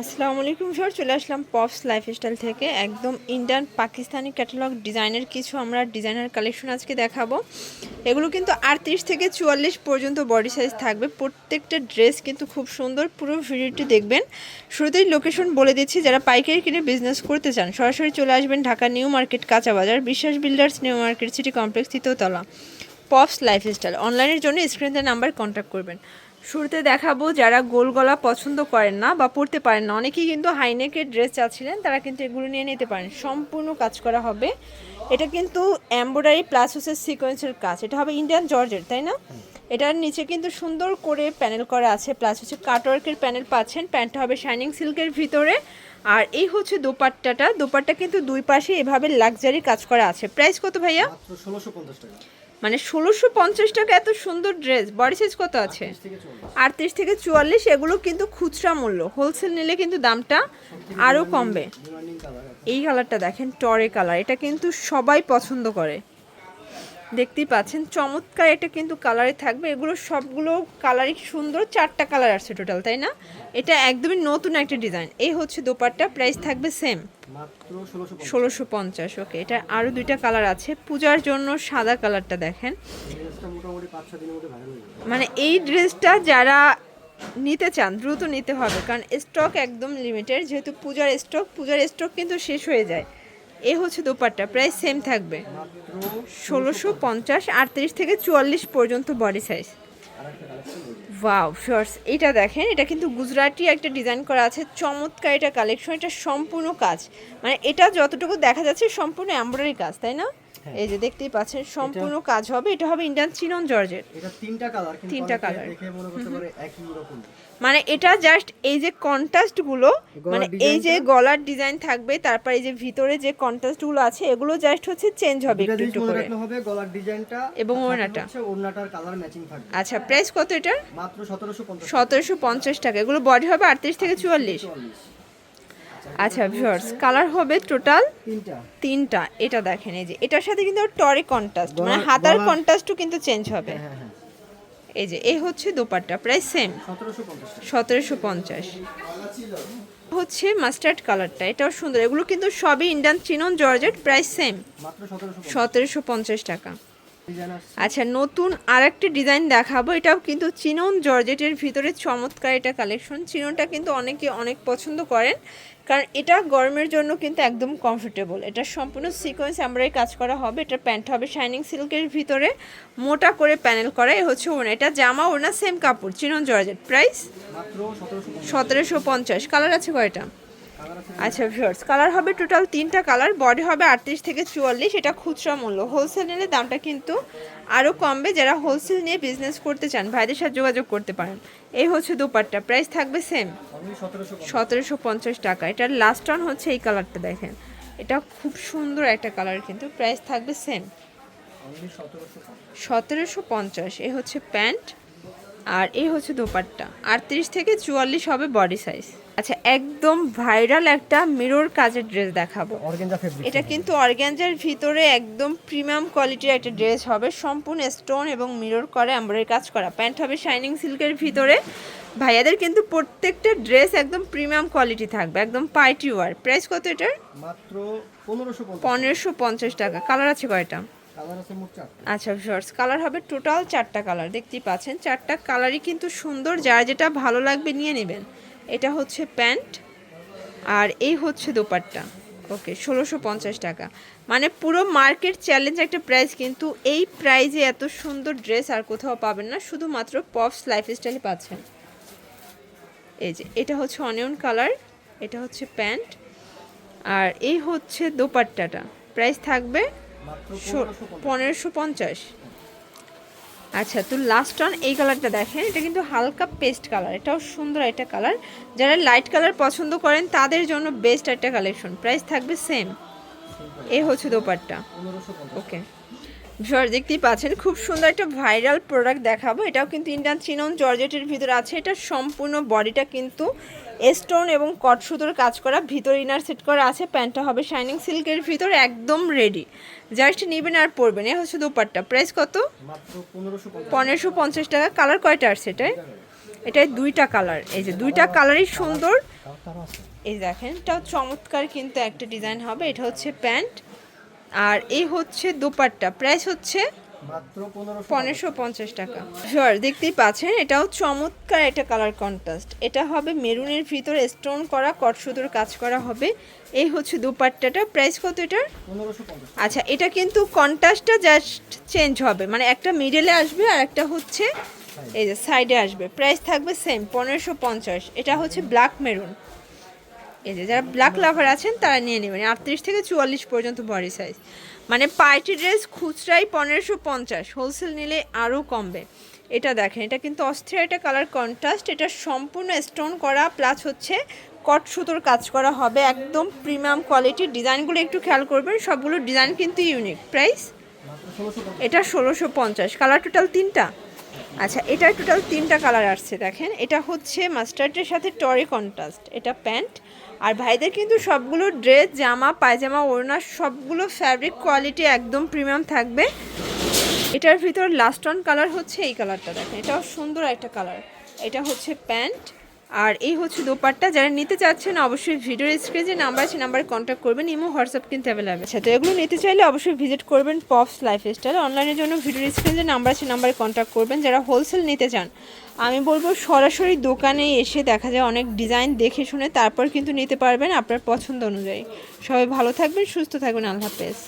আসসালামু আলাইকুম স্যার চলে আসলাম পপস লাইফস্টাইল থেকে। একদম ইন্ডিয়ান পাকিস্তানি ক্যাটালগ ডিজাইনের কিছু আমরা ডিজাইনার কালেকশন আজকে দেখাবো। এগুলো কিন্তু আটত্রিশ থেকে চুয়াল্লিশ পর্যন্ত বডি সাইজ থাকবে। প্রত্যেকটা ড্রেস কিন্তু খুব সুন্দর, পুরো ভিডিওটি দেখবেন। শুরুতেই লোকেশন বলে দিচ্ছি, যারা পাইকারি কিনে বিজনেস করতে চান, সরাসরি চলে আসবেন ঢাকা নিউ মার্কেট কাঁচা বাজার, Biswas builders new market city complex তৃতীয়তলা Pops lifestyle অনলাইনের জন্য স্ক্রিনে নাম্বার কন্ট্যাক্ট করবেন। শুরুতে দেখাবো যারা গোল গলা পছন্দ করেন না বা পরতে পারেন না। অনেকেই কিন্তু হাইনেকের ড্রেস চাচ্ছিলেন, তারা কিন্তু এগুলো নিয়ে নিতে পারেন। সম্পূর্ণ কাজ করা হবে। এটা কিন্তু এমব্রয়ডারি প্লাস হচ্ছে সিকোয়েন্সের কাজ। এটা হবে ইন্ডিয়ান জর্জের তাই না? এটার নিচে কিন্তু সুন্দর করে প্যানেল করা আছে। প্লাস হচ্ছে কাটওয়ার্কের প্যানেল পাচ্ছেন। প্যান্টটা হবে শাইনিং সিল্কের ভিতরে। আর এই হচ্ছে দোপাট্টাটা। দোপাট্টা কিন্তু দুই পাশে এভাবে লাক্সারি কাজ করা আছে। প্রাইস কত ভাইয়া? ষোলোশো পঞ্চাশ টাকা। মানে ষোলোশো পঞ্চাশ টাকা এত সুন্দর ড্রেস বডি সাইজ কত আছে? আটত্রিশ থেকে চুয়াল্লিশ। এগুলো কিন্তু খুচরা মূল্য। হোলসেল নিলে কিন্তু দামটা আরও কমবে। এই কালারটা দেখেন টরে কালার এটা কিন্তু সবাই পছন্দ করে। দেখতেই পাচ্ছেন। চমৎকার এটা কিন্তু কালারে থাকবে। এগুলো সবগুলো কালারই সুন্দর। চারটা কালার আসছে টোটাল তাই না? এটা একদমই নতুন একটা ডিজাইন এই হচ্ছে দোপাট্টা। প্রাইস থাকবে সেম ষোলোশো পঞ্চাশ। ওকে এটা আরও দুইটা কালার আছে। পূজার জন্য সাদা কালারটা দেখেন। মানে এই ড্রেসটা যারা নিতে চান দ্রুত নিতে হবে। কারণ স্টক একদম লিমিটেড যেহেতু পূজার স্টক পূজার স্টক কিন্তু শেষ হয়ে যায়। এ হচ্ছে দোপাট্টা, প্রায় সেম থাকবে। ষোলোশো পঞ্চাশ, আটত্রিশ থেকে চুয়াল্লিশ পর্যন্ত বডি সাইজ ওয়াও শর্টস এটা দেখেন, এটা কিন্তু গুজরাটি একটা ডিজাইন করা আছে, চমৎকার এটা কালেকশন এটা সম্পূর্ণ কাজ। মানে এটা যতটুকু দেখা যাচ্ছে, সম্পূর্ণ এমব্রয়ডারি কাজ, তাই না? এই যে দেখতেই পাচ্ছেন সম্পূর্ণ কাজ হবে। এটা হবে ইন্ডিয়ান চিনন জর্জের। এটা তিনটা কালার কিন্তু তিনটা colour। দেখে মনে করতে পারে একই রকম। মানে এটা জাস্ট এই যে কন্ট্রাস্টগুলো মানে এই যে গলার ডিজাইন থাকবে তারপর এই যে ভিতরে যে কন্ট্রাস্টগুলো আছে এগুলো জাস্ট হচ্ছে চেঞ্জ হবে একটু একটু করে। হবে গলার ডিজাইনটা এবং ওড়নাটা। ওড়নাটার কালার ম্যাচিং থাকবে। আচ্ছা প্রাইস কত এটার? মাত্র সতেরোশো পঞ্চাশ সতেরোশো পঞ্চাশ টাকা। এগুলো বডি হবে আটত্রিশ থেকে চুয়াল্লিশ। চুয়াল্লিশ। আচ্ছা ভিউয়ার্স কালার হবে টোটাল তিনটা। তিনটা। এটা দেখেন এই যে এটার সাথে কিন্তু টরে কন্ট্রাস্ট মানে হাতার কন্ট্রাস্টও কিন্তু চেঞ্জ হবে। হ্যাঁ হ্যাঁ এই যে এই হচ্ছে দোপাট্টা প্রাইস সেম সতেরোশো পঞ্চাশ। হচ্ছে মাস্টার্ড কালারটা এটাও সুন্দর। এগুলো কিন্তু সবই Indian chinon georgette price same মাত্র সতেরোশো পঞ্চাশ টাকা। আচ্ছা নতুন আর একটা ডিজাইন দেখাবো। এটাও কিন্তু চিনন জর্জেটের ভিতরে চমৎকার এটা কালেকশন চিননটা কিন্তু অনেকে অনেক পছন্দ করেন কারণ এটা গরমের জন্য কিন্তু একদম কমফোর্টেবল এটা সম্পূর্ণ সিকোয়েন্স আমরাই কাজ করা হবে। এটা প্যান্ট হবে শাইনিং সিল্কের ভিতরে। মোটা করে প্যানেল করা এ হচ্ছে ওনা এটা জামা ওনা সেম কাপড় চিনন জর্জেট। প্রাইস সতেরোশো পঞ্চাশ। কালার আছে কয়টা? আচ্ছা ভিউয়ার্স কালার হবে টোটাল তিনটা কালার বডি হবে আটত্রিশ থেকে চুয়াল্লিশ, এটা খুচরা মূল্য। হোলসেল নিলে দামটা কিন্তু আরও কমবে, যারা হোলসেল নিয়ে বিজনেস করতে চান, ভাইদের সাথে যোগাযোগ করতে পারেন। এই হচ্ছে দুপাট্টা প্রাইস থাকবে সেম সতেরোশো পঞ্চাশ টাকা। এটার লাস্ট অন হচ্ছে এই কালারটা দেখেন। এটা খুব সুন্দর একটা কালার কিন্তু প্রাইস থাকবে সেম সতেরোশো পঞ্চাশ। এ হচ্ছে প্যান্ট। আর এই হচ্ছে দোপাট্টা। আটত্রিশ থেকে চুয়াল্লিশ হবে বডি সাইজ আচ্ছা একদম ভাইরাল একটা মিরর কাজের ড্রেস দেখাবো। এটা কিন্তু অর্গ্যানজার ভিতরে একদম প্রিমিয়াম কোয়ালিটির একটা ড্রেস হবে। সম্পূর্ণ স্টোন এবং মিরর করে এমব্রয়ডারি কাজ করা। প্যান্ট হবে শাইনিং সিল্কের ভিতরে। ভাইয়াদের কিন্তু প্রত্যেকটা ড্রেস একদম প্রিমিয়াম কোয়ালিটি থাকবে। একদম পার্টি ওয়ার প্রাইস কত এটার? মাত্র পনেরোশো পঞ্চাশ। টাকা। কালার আছে কয়টা? আচ্ছা শর্টস কালার হবে টোটাল চারটা কালার দেখতেই পাচ্ছেন। চারটা কালারই কিন্তু সুন্দর, যার যেটা ভালো লাগবে নিয়ে নেবেন। এটা হচ্ছে প্যান্ট আর এই হচ্ছে দোপাট্টা। ওকে, ষোলোশো পঞ্চাশ টাকা। মানে পুরো মার্কেট চ্যালেঞ্জ একটা প্রাইস কিন্তু এই প্রাইজে এত সুন্দর ড্রেস আর কোথাও পাবেন না, শুধুমাত্র পপস লাইফস্টাইলে পাচ্ছেন। এই যে, এটা হচ্ছে অনিয়ন কালার এটা হচ্ছে প্যান্ট আর এই হচ্ছে দোপাট্টাটা। প্রাইস থাকবে পনেরোশো পঞ্চাশ। আচ্ছা তো লাস্ট অন এই কালারটা দেখেন এটা কিন্তু হালকা পেস্ট কালার এটাও সুন্দর একটা কালার যারা লাইট কালার পছন্দ করেন তাদের জন্য বেস্ট একটা কালেকশন প্রাইস থাকবে সেম এ হচ্ছে দোপারটা ওকে ভিউয়ার দেখতেই পাচ্ছেন, খুব সুন্দর একটা ভাইরাল প্রোডাক্ট দেখাবো। এটাও কিন্তু ইন্ডিয়ান চিনন জর্জেটের ভিতরে আছে। এটা সম্পূর্ণ বডিটা কিন্তু স্টোন এবং কট সুতোর কাজ করা। ভিতরে ইনার সেট করা আছে, প্যান্টটা হবে শাইনিং সিল্কের ভিতরে, একদম রেডি জাস্ট নেবেন আর পরবেন। এ হচ্ছে দুপাট্টা। প্রাইস কত? পনেরোশো পঞ্চাশ টাকা। কালার কয়টা আসছে এটায় এটাই দুইটা কালার এই যে দুইটা কালারই সুন্দর। এই দেখেন, এটাও চমৎকার কিন্তু একটা ডিজাইন হবে। এটা হচ্ছে প্যান্ট। আর এই হচ্ছে দোপাট্টা। প্রাইস হচ্ছে পনেরোশো পঞ্চাশ টাকা। শিওর দেখতেই পাচ্ছেন এটাও চমৎকার একটা কালার কন্ট্রাস্ট এটা হবে মেরুনের ভিতরে স্টোন করা কট সুতোর কাজ করা হবে। এই হচ্ছে দুপাট্টাটা। প্রাইস কত এটার? আচ্ছা এটা কিন্তু কন্ট্রাস্টটা জাস্ট চেঞ্জ হবে। মানে একটা মিডলে আসবে আর একটা হচ্ছে এই যে সাইডে আসবে। প্রাইস থাকবে সেম পনেরোশো পঞ্চাশ। এটা হচ্ছে ব্ল্যাক মেরুন এই যে যারা ব্ল্যাক লাভার আছেন, তারা নিয়ে নেবেন। আটত্রিশ থেকে চুয়াল্লিশ পর্যন্ত বডি সাইজ মানে পার্টি ড্রেস, খুচরাই পনেরোশো পঞ্চাশ। হোলসেল নিলে আরও কমবে। এটা দেখেন, এটা কিন্তু অস্থির একটা কালার কন্ট্রাস্ট এটা সম্পূর্ণ স্টোন করা প্লাস হচ্ছে কট সুতোর কাজ করা হবে একদম প্রিমিয়াম কোয়ালিটির ডিজাইনগুলো একটু খেয়াল করবেন, সবগুলো ডিজাইন কিন্তু ইউনিক প্রাইস এটা ষোলোশো পঞ্চাশ। কালার টোটাল তিনটা? আচ্ছা এটা টোটাল তিনটা কালার আসছে, দেখেন। এটা হচ্ছে মাস্টার্ডের সাথে টরি কন্ট্রাস্ট এটা প্যান্ট আর ভাইদের কিন্তু সবগুলো ড্রেস জামা, পায়জামা, ওড়না, সবগুলো ফ্যাব্রিক কোয়ালিটি একদম প্রিমিয়াম থাকবে। এটার ভিতর লাস্ট অন কালার হচ্ছে এই কালারটা দেখেন। এটাও সুন্দর একটা কালার এটা হচ্ছে প্যান্ট আর এই হচ্ছে দোপাট্টা। যারা নিতে চাচ্ছেন, অবশ্যই ভিডিওর স্ক্রিনে যে নাম্বার আছে নাম্বারে কন্ট্যাক্ট করবেন। ইমো হোয়াটসঅ্যাপ কিন্তু অ্যাভেলেবেল আচ্ছা তো এগুলো নিতে চাইলে অবশ্যই ভিজিট করবেন পপস লাইফস্টাইল অনলাইনের জন্য ভিডিওর স্ক্রিনে যে নাম্বার আছে নাম্বারে কন্ট্যাক্ট করবেন। যারা হোলসেল নিতে চান, আমি বলব সরাসরি দোকানে এসে দেখা যায় অনেক ডিজাইন দেখে শুনে তারপর কিন্তু নিতে পারবেন আপনার পছন্দ অনুযায়ী। সবাই ভালো থাকবেন, সুস্থ থাকবেন। আল্লাহ হাফেজ।